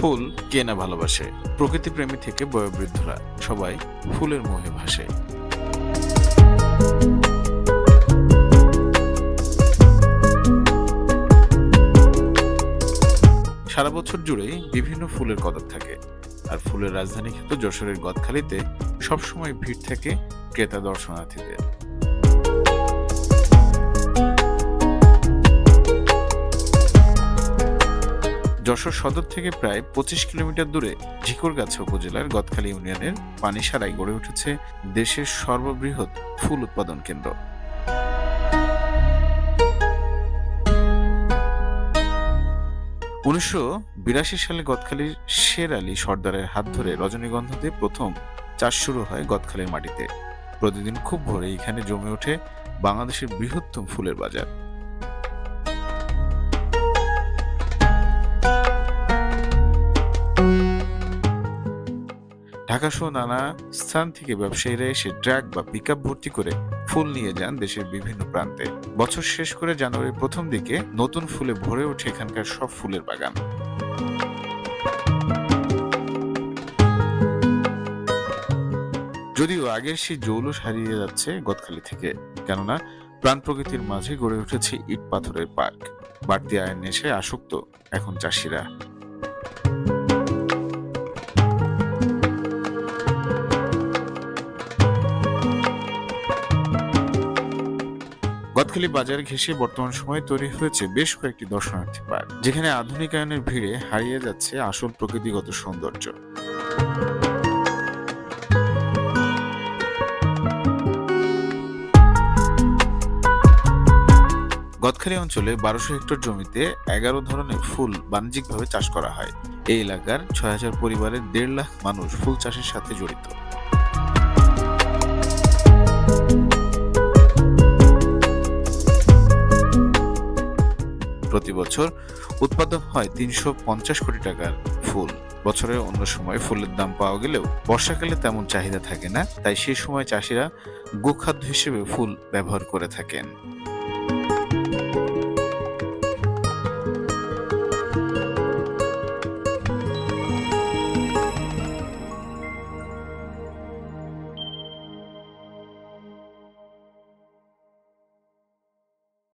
ফুল কে না ভালোবাসে? প্রকৃতিপ্রেমী থেকে বয়োবৃদ্ধরা সবাই ফুলের মোহে ভাসে। সারা বছর জুড়েই বিভিন্ন ফুলের কদর থাকে। আর ফুলের রাজধানী খ্যাত যশোরের গদখালিতে সবসময় ভিড় থাকে ক্রেতা দর্শনার্থীদের। যশোর সদর থেকে প্রায় পঁচিশ কিলোমিটার দূরে ঝিকরগাছা উপজেলার গদখালী ইউনিয়নের পানিসারায় গড়ে উঠেছে দেশের সর্ববৃহৎ ফুল উৎপাদন কেন্দ্র। উনিশশো বিরাশি সালে গদখালীর শের আলী সর্দারের হাত ধরে রজনীগন্ধাতে প্রথম চাষ শুরু হয় গদখালীর মাটিতে। প্রতিদিন খুব ভোরে এখানে জমে ওঠে বাংলাদেশের বৃহত্তম ফুলের বাজার। ঢাকা সহ নানা স্থান থেকে ব্যবসায়ীরা এসে ট্রাক বা পিক ভর্তি করে ফুল নিয়ে যান দেশের বিভিন্ন প্রান্তে। বছর শেষ করে জানুয়ারির প্রথম দিকে নতুন ফুলে ভরে ওঠে এখানকার সব ফুলের বাগান। যদিও আগের সেই জৌলুস হারিয়ে যাচ্ছে গদখালি থেকে, কেননা প্রাণ প্রকৃতির মাঝে গড়ে উঠেছে ইট পাথরের পার্ক। বাড়তি আয়ের নেশে আসক্ত এখন চাষিরা। গদখালি বাজার ঘেঁষে বর্তমান সময়ে তৈরি হয়েছে বেশ কয়েকটি দর্শনার্থী পার্ক, যেখানে আধুনিকায়নের ভিড়ে হারিয়ে যাচ্ছে আসল প্রকৃতিগত সৌন্দর্য। গদখালি অঞ্চলে বারোশো হেক্টর জমিতে এগারো ধরনের ফুল বাণিজ্যিকভাবে চাষ করা হয়। এই এলাকার ছয় হাজার পরিবারের দেড় লাখ মানুষ ফুল চাষের সাথে জড়িত। প্রতি বছর উৎপাদন হয় তিনশো পঞ্চাশ কোটি টাকার ফুল। বছরের অন্য সময় ফুলের দাম পাওয়া গেলেও বর্ষাকালে তেমন চাহিদা থাকে না, তাই সে সময় চাষিরা গোখাদ্য হিসেবে ফুল ব্যবহার করে থাকেন।